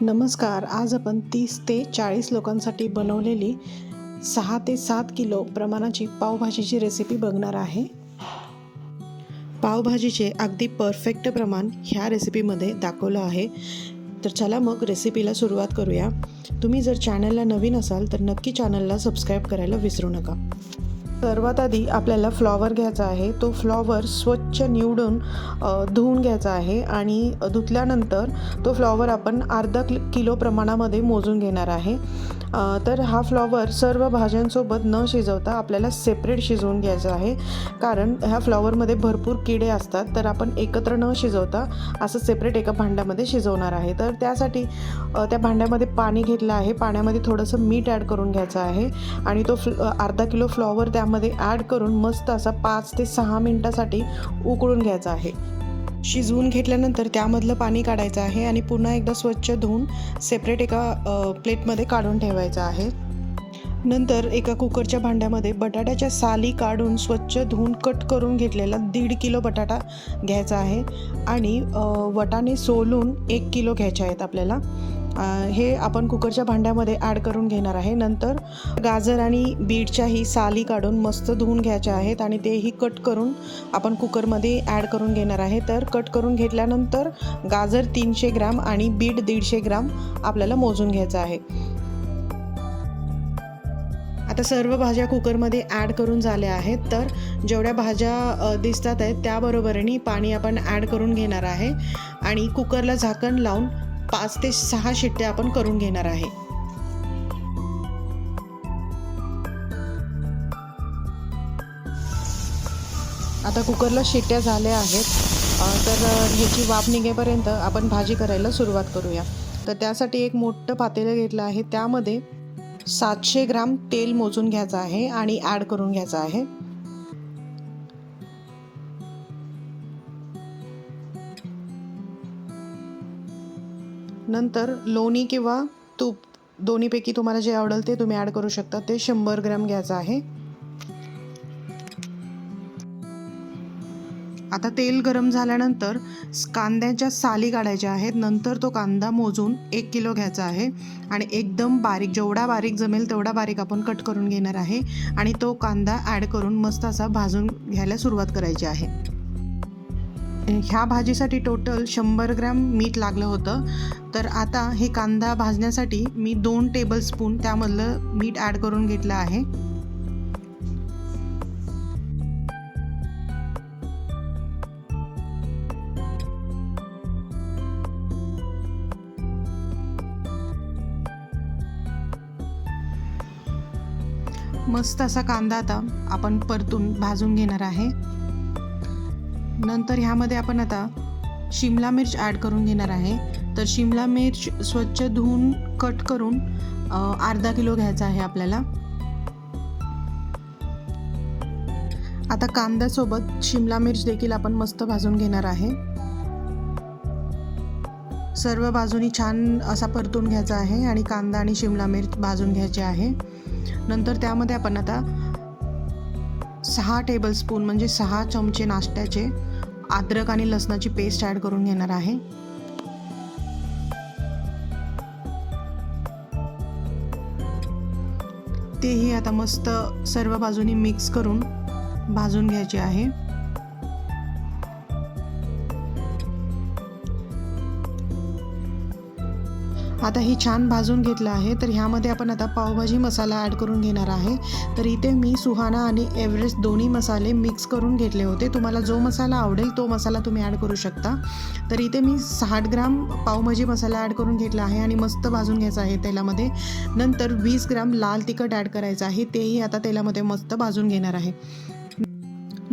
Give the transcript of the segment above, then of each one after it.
नमस्कार. आज आपण तीस ते चाळीस लोकांसाठी बनवलेली सहा ते सात किलो प्रमाणाची पावभाजीची रेसिपी बघणार आहे. पावभाजीचे अगदी परफेक्ट प्रमाण ह्या रेसिपीमध्ये दाखवलं आहे. तर चला मग रेसिपीला सुरुवात करूया. तुम्ही जर चॅनलला नवीन असाल तर नक्की चॅनलला सबस्क्राईब करायला विसरू नका. सर्वात आधी आपल्याला फ्लॉवर घ्यायचा आहे. तो फ्लॉवर स्वच्छ निवडून धुवून घ्यायचा आहे आणि धुतल्यानंतर तो फ्लॉवर आपण अर्धा कि किलो प्रमाणामध्ये मोजून घेणार आहे. तर हा फ्लॉवर सर्व भाज्यांसोबत न शिजवता आपल्याला सेपरेट शिजवून घ्यायचा आहे. कारण ह्या फ्लॉवरमध्ये भरपूर किडे असतात तर आपण एकत्र न शिजवता असं सेपरेट एका भांड्यामध्ये शिजवणार आहे. तर त्यासाठी त्या भांड्यामध्ये पाणी घेतलं आहे. पाण्यामध्ये थोडंसं मीठ ॲड करून घ्यायचं आहे आणि तो फ्ल अर्धा किलो फ्लॉवर त्यामध्ये ॲड करून मस्त असा पाच ते सहा मिनटासाठी उकळून घ्यायचा आहे. शिजवून घेतल्यानंतर त्यामधलं पाणी काढायचं आहे आणि पुन्हा एकदा स्वच्छ धुवून सेपरेट एका प्लेटमध्ये काढून ठेवायचं आहे. नंतर एका कुकरच्या भांड्यामध्ये बटाट्याच्या साली काढून स्वच्छ धुवून कट करून घेतलेला दीड किलो बटाटा घ्यायचा आहे. आणि वटाणे सोलून एक किलो घ्यायचे आहेत आपल्याला. हे आपण कुकरच्या भांड्यामध्ये ॲड करून घेणार आहे. नंतर गाजर आणि बीटच्याही साली काढून मस्त धुवून घ्यायच्या आहेत आणि तेही कट करून आपण कुकरमध्ये ॲड करून घेणार आहे. तर कट करून घेतल्यानंतर गाजर तीनशे ग्राम आणि बीट दीडशे ग्राम आपल्याला मोजून घ्यायचं आहे. आता सर्व भाज्या कुकरमध्ये ॲड करून झाल्या आहेत. तर जेवढ्या भाज्या दिसतात आहेत त्याबरोबरीने पाणी आपण ॲड करून घेणार आहे. आणि कुकरला झाकण लावून पाच ते सहा शिट्ट्या आपण करून घेणार आहे. आता कुकरला शिट्ट्या झाल्या आहेत. तर ह्याची वाफ निघेपर्यंत आपण भाजी करायला सुरुवात करूया. तर त्यासाठी एक मोठं पातेलं घेतलं आहे. त्यामध्ये सातशे ग्राम तेल मोजून घ्यायचं आहे आणि ॲड करून घ्यायचं आहे. नंतर लोणी किंवा तूप दोन्हीपैकी तुम्हाला जे आवडेल ते तुम्ही ॲड करू शकता. ते शंभर ग्रॅम घ्यायचं आहे. आता तेल गरम झाल्यानंतर कांद्याच्या साली काढायच्या आहेत. नंतर तो कांदा मोजून एक किलो घ्यायचा आहे. आणि एकदम बारीक जेवढा बारीक जमेल तेवढा बारीक आपण कट करून घेणार आहे. आणि तो कांदा ॲड करून मस्त असा भाजून घ्यायला सुरुवात करायची आहे. ह्या भाजीसाठी टोटल शंभर ग्रॅम मीठ लागलं होतं. तर आता हे कांदा भाजण्यासाठी मी दोन टेबलस्पून त्यामधलं मीठ ॲड करून घेतलं आहे. मस्त असा कांदा आता आपण परतून भाजून घेणार आहे. नंतर ह्यामध्ये आपण आता शिमला मिर्च ॲड करून घेणार आहे. तर शिमला मिर्च स्वच्छ धुवून कट करून अर्धा किलो घ्यायचा आहे आपल्याला. आता कांद्यासोबत शिमला मिर्च देखील आपण मस्त भाजून घेणार आहे. सर्व बाजूनी छान असा परतून घ्यायचा आहे आणि कांदा आणि शिमला मिर्च भाजून घ्यायचे आहे. नंतर त्यामध्ये आपण आता सहा टेबलस्पून म्हणजे सहा चमचे नाश्त्याचे अद्रक आणि लसणाची पेस्ट ॲड करून घेणार आहे. तेही आता मस्त सर्व बाजूनी मिक्स करून भाजून घ्यायचे आहे. आता ही छान भाजून घेतलं आहे. तर ह्यामध्ये आपण आता पावभाजी मसाला ॲड करून घेणार आहे. तर इथे मी सुहाना आणि एव्हरेस्ट दोन्ही मसाले मिक्स करून घेतले होते. तुम्हाला जो मसाला आवडेल तो मसाला तुम्ही ॲड करू शकता. तर इथे मी साठ ग्राम पावभाजी मसाला ॲड करून घेतला आहे आणि मस्त भाजून घ्यायचा आहे तेलामध्ये. नंतर वीस ग्राम लाल तिखट ॲड करायचं आहे. तेही आता तेलामध्ये मस्त भाजून घेणार आहे.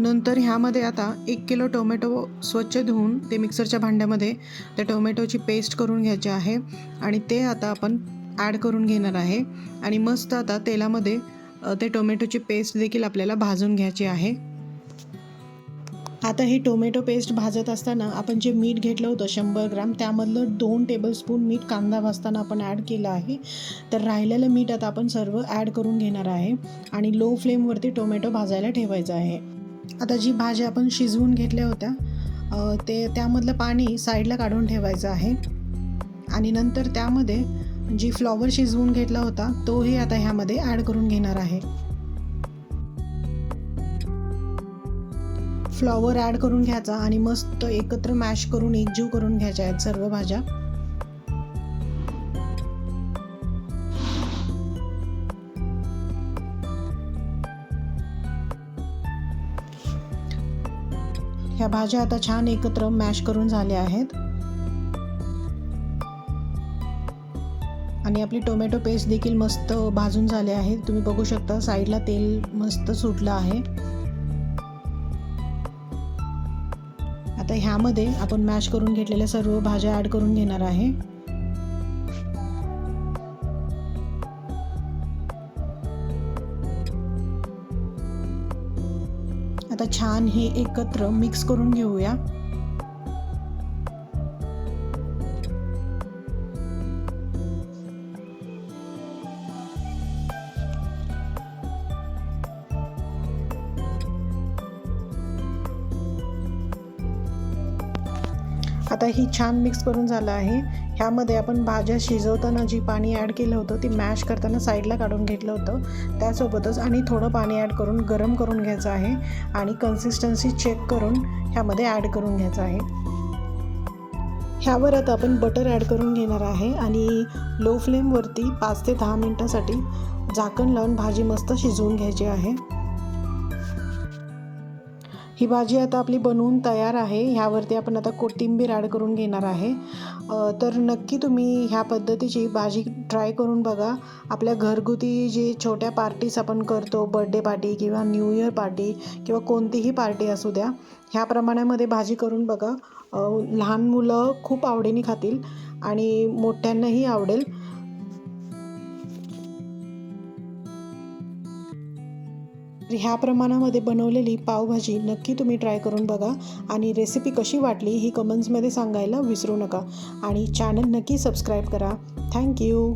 नंतर ह्यामध्ये आता एक किलो टोमॅटो स्वच्छ धुवून ते मिक्सरच्या भांड्यामध्ये त्या टोमॅटोची पेस्ट करून घ्यायची आहे आणि ते आता आपण ॲड करून घेणार आहे. आणि मस्त आता तेलामध्ये ते टोमॅटोची पेस्ट देखील आपल्याला भाजून घ्यायची आहे. आता ही टोमॅटो पेस्ट भाजत असताना आपण जे मीठ घेतलं होतं शंभर ग्राम त्यामधलं दोन टेबलस्पून मीठ कांदा भाजताना आपण ॲड केलं आहे. तर राहिलेलं मीठ आता आपण सर्व ॲड करून घेणार आहे आणि लो फ्लेमवरती टोमॅटो भाजायला ठेवायचा आहे. आता जी भाज्या आपण शिजवून घेतल्या होत्या ते त्यामधलं पाणी साईडला काढून ठेवायचं आहे. आणि नंतर त्यामध्ये जी फ्लॉवर शिजवून घेतला होता तोही आता ह्यामध्ये ॲड करून घेणार आहे. फ्लॉवर ॲड करून घ्यायचा आणि मस्त एकत्र मॅश करून एकजीव करून घ्यायच्या आहेत सर्व भाज्या. ह्या भाज्या आता छान एकत्र मॅश करून झाल्या आहेत. आणि आपली टोमॅटो पेस्ट देखील मस्त भाजून झाले आहे तुम्ही बघू शकता साईडला तेल मस्त सुटलं आहे. आता ह्यामध्ये आपण मॅश करून घेतलेल्या सर्व भाज्या ॲड करून घेणार आहे. आता छान हे एकत्र मिक्स करून घेऊया. आता ही छान मिक्स करून झालं आहे. ह्यामध्ये आपण भाज्या शिजवताना जी पाणी ॲड केलं होतं ती मॅश करताना साईडला काढून घेतलं होतं. त्यासोबतच आणि थोडं पाणी ॲड करून गरम करून घ्यायचं आहे. आणि कन्सिस्टन्सी चेक करून ह्यामध्ये ॲड करून घ्यायचं आहे. ह्यावर आता आपण बटर ॲड करून घेणार आहे. आणि लो फ्लेमवरती पाच ते दहा मिनटासाठी झाकण लावून भाजी मस्त शिजवून घ्यायची आहे. ही भाजी आता आपली बनवून तयार आहे. ह्यावरती आपण आता कोथिंबीर ॲड करून घेणार आहे. तर नक्की तुम्ही ह्या पद्धतीची भाजी ट्राय करून बघा. आपल्या घरगुती जे छोट्या पार्टीज आपण करतो बड्डे पार्टी किंवा न्यू इयर पार्टी किंवा कोणतीही पार्टी असू द्या ह्या प्रमाणामध्ये भाजी करून बघा. लहान मुलं खूप आवडीने खातील आणि मोठ्यांनाही आवडेल. ह्या प्रमाणामध्ये बनवलेली पावभाजी नक्की तुम्ही ट्राय करून बघा. आणि रेसिपी कशी वाटली ही कमेंट्समध्ये सांगायला विसरू नका. आणि चॅनल नक्की सबस्क्राईब करा. थँक्यू